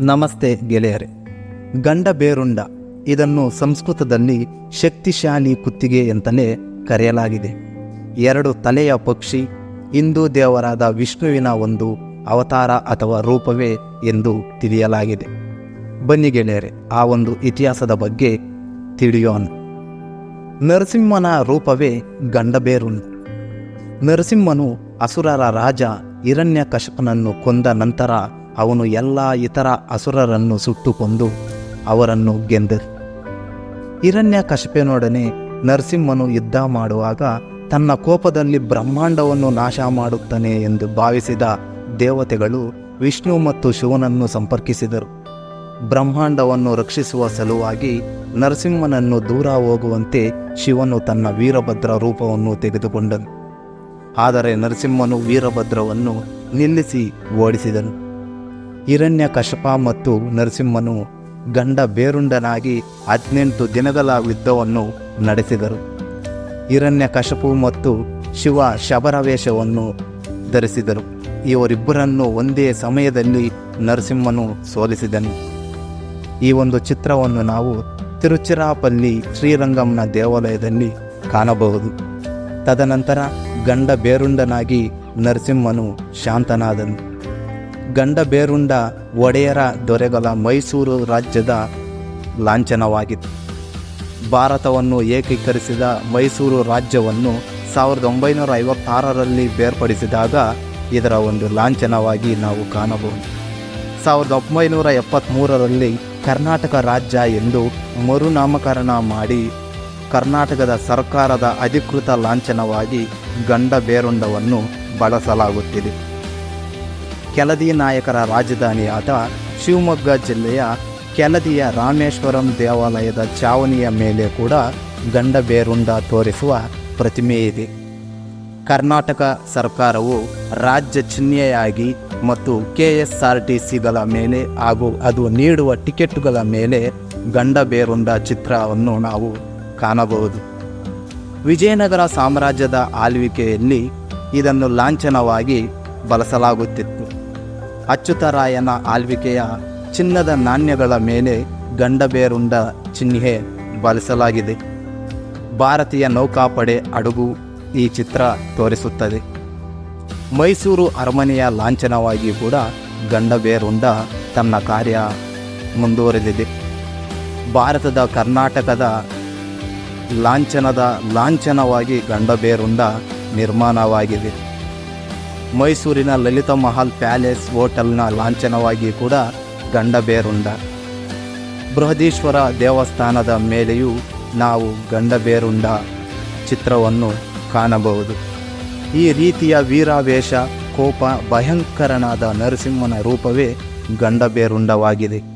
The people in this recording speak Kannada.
ನಮಸ್ತೆ ಗೆಳೆಯರೆ. ಗಂಡ ಬೇರುಂಡ, ಇದನ್ನು ಸಂಸ್ಕೃತದಲ್ಲಿ ಶಕ್ತಿಶಾಲಿ ಕುತ್ತಿಗೆ ಅಂತಲೇ ಕರೆಯಲಾಗಿದೆ. ಎರಡು ತಲೆಯ ಪಕ್ಷಿ ಹಿಂದೂ ದೇವರಾದ ವಿಷ್ಣುವಿನ ಒಂದು ಅವತಾರ ಅಥವಾ ರೂಪವೇ ಎಂದು ತಿಳಿಯಲಾಗಿದೆ. ಬನ್ನಿ ಗೆಳೆಯರೆ, ಆ ಒಂದು ಇತಿಹಾಸದ ಬಗ್ಗೆ ತಿಳಿಯೋಣ. ನರಸಿಂಹನ ರೂಪವೇ ಗಂಡಬೇರುಂಡ ನರಸಿಂಹನು ಅಸುರರ ರಾಜ ಹಿರಣ್ಯ ಕಶಪನನ್ನು ಕೊಂದ ನಂತರ ಅವನು ಎಲ್ಲ ಇತರ ಅಸುರರನ್ನು ಸುಟ್ಟುಕೊಂಡು ಅವರನ್ನು ಗೆದ್ದ ಹಿರಣ್ಯ ಕಶಪೆನೊಡನೆ ನರಸಿಂಹನು ಯುದ್ಧ ಮಾಡುವಾಗ ತನ್ನ ಕೋಪದಲ್ಲಿ ಬ್ರಹ್ಮಾಂಡವನ್ನು ನಾಶ ಮಾಡುತ್ತಾನೆ ಎಂದು ಭಾವಿಸಿದ ದೇವತೆಗಳು ವಿಷ್ಣು ಮತ್ತು ಶಿವನನ್ನು ಸಂಪರ್ಕಿಸಿದರು. ಬ್ರಹ್ಮಾಂಡವನ್ನು ರಕ್ಷಿಸುವ ಸಲುವಾಗಿ ನರಸಿಂಹನನ್ನು ದೂರ ಹೋಗುವಂತೆ ಶಿವನು ತನ್ನ ವೀರಭದ್ರ ರೂಪವನ್ನು ತೆಗೆದುಕೊಂಡನು. ಆದರೆ ನರಸಿಂಹನು ವೀರಭದ್ರವನ್ನು ನಿಲ್ಲಿಸಿ ಓಡಿಸಿದನು. ಹಿರಣ್ಯಕಶಪ ಮತ್ತು ನರಸಿಂಹನು ಗಂಡ ಬೇರುಂಡನಾಗಿ ಹದಿನೆಂಟು ದಿನಗಳ ಯುದ್ಧವನ್ನು ನಡೆಸಿದರು. ಹಿರಣ್ಯ ಕಶಪು ಮತ್ತು ಶಿವ ಶಬರವೇಷವನ್ನು ಧರಿಸಿದರು. ಇವರಿಬ್ಬರನ್ನು ಒಂದೇ ಸಮಯದಲ್ಲಿ ನರಸಿಂಹನು ಸೋಲಿಸಿದನು. ಈ ಒಂದು ಚಿತ್ರವನ್ನು ನಾವು ತಿರುಚಿರಾಪಲ್ಲಿ ಶ್ರೀರಂಗಂನ ದೇವಾಲಯದಲ್ಲಿ ಕಾಣಬಹುದು. ತದನಂತರ ಗಂಡ ಬೇರುಂಡನಾಗಿ ನರಸಿಂಹನು ಶಾಂತನಾದನು. ಗಂಡ ಬೇರುಂಡ ಒಡೆಯರ ದೊರೆಗಳ ಮೈಸೂರು ರಾಜ್ಯದ ಲಾಂಛನವಾಗಿತ್ತು. ಭಾರತವನ್ನು ಏಕೀಕರಿಸಿದ ಮೈಸೂರು ರಾಜ್ಯವನ್ನು ಸಾವಿರದ ಒಂಬೈನೂರ ಐವತ್ತಾರರಲ್ಲಿ ಬೇರ್ಪಡಿಸಿದಾಗ ಇದರ ಒಂದು ಲಾಂಛನವಾಗಿ ನಾವು ಕಾಣಬಹುದು. ಸಾವಿರದ ಒಂಬೈನೂರ ಎಪ್ಪತ್ತ್ಮೂರರಲ್ಲಿ ಕರ್ನಾಟಕ ರಾಜ್ಯ ಎಂದು ಮರುನಾಮಕರಣ ಮಾಡಿ ಕರ್ನಾಟಕದ ಸರ್ಕಾರದ ಅಧಿಕೃತ ಲಾಂಛನವಾಗಿ ಗಂಡ ಬೇರುಂಡವನ್ನು ಬಳಸಲಾಗುತ್ತಿದೆ. ಕೆಳದಿ ನಾಯಕರ ರಾಜಧಾನಿಯಾದ ಶಿವಮೊಗ್ಗ ಜಿಲ್ಲೆಯ ಕೆಲದಿಯ ರಾಮೇಶ್ವರಂ ದೇವಾಲಯದ ಚಾವಣಿಯ ಮೇಲೆ ಕೂಡ ಗಂಡ ಬೇರುಂಡ ತೋರಿಸುವ ಪ್ರತಿಮೆ ಇದೆ. ಕರ್ನಾಟಕ ಸರ್ಕಾರವು ರಾಜ್ಯ ಚಿಹ್ನೆಯಾಗಿ ಮತ್ತು ಕೆ ಎಸ್ ಆರ್ ಟಿ ಸಿಗಳ ಮೇಲೆ ಹಾಗೂ ಅದು ನೀಡುವ ಟಿಕೆಟ್ಗಳ ಮೇಲೆ ಗಂಡ ಬೇರುಂಡ ಚಿತ್ರವನ್ನು ನಾವು ಕಾಣಬಹುದು. ವಿಜಯನಗರ ಸಾಮ್ರಾಜ್ಯದ ಆಳ್ವಿಕೆಯಲ್ಲಿ ಇದನ್ನು ಲಾಂಛನವಾಗಿ ಬಳಸಲಾಗುತ್ತಿತ್ತು. ಅಚ್ಯುತರಾಯನ ಆಳ್ವಿಕೆಯ ಚಿನ್ನದ ನಾಣ್ಯಗಳ ಮೇಲೆ ಗಂಡಬೇರುಂಡ ಚಿಹ್ನೆ ಬಳಸಲಾಗಿದೆ ಭಾರತೀಯ ನೌಕಾಪಡೆ ಅಡುಗು ಈ ಚಿತ್ರ ತೋರಿಸುತ್ತದೆ. ಮೈಸೂರು ಅರಮನೆಯ ಲಾಂಛನವಾಗಿ ಕೂಡ ಗಂಡಬೇರುಂಡ ತನ್ನ ಕಾರ್ಯ ಮುಂದುವರೆದಿದೆ. ಭಾರತದ ಕರ್ನಾಟಕದ ಲಾಂಛನದ ಲಾಂಛನವಾಗಿ ಗಂಡಬೇರುಂಡ ನಿರ್ಮಾಣವಾಗಿದೆ. ಮೈಸೂರಿನ ಲಲಿತ ಮಹಲ್ ಪ್ಯಾಲೇಸ್ ಹೋಟೆಲ್ನ ಲಾಂಛನವಾಗಿ ಕೂಡ ಗಂಡಬೇರುಂಡ ಬೃಹದೀಶ್ವರ ದೇವಸ್ಥಾನದ ಮೇಲೆಯೂ ನಾವು ಗಂಡಬೇರುಂಡ ಚಿತ್ರವನ್ನು ಕಾಣಬಹುದು. ಈ ರೀತಿಯ ವೀರಾವೇಶ, ಕೋಪ, ಭಯಂಕರನಾದ ನರಸಿಂಹನ ರೂಪವೇ ಗಂಡಬೇರುಂಡವಾಗಿದೆ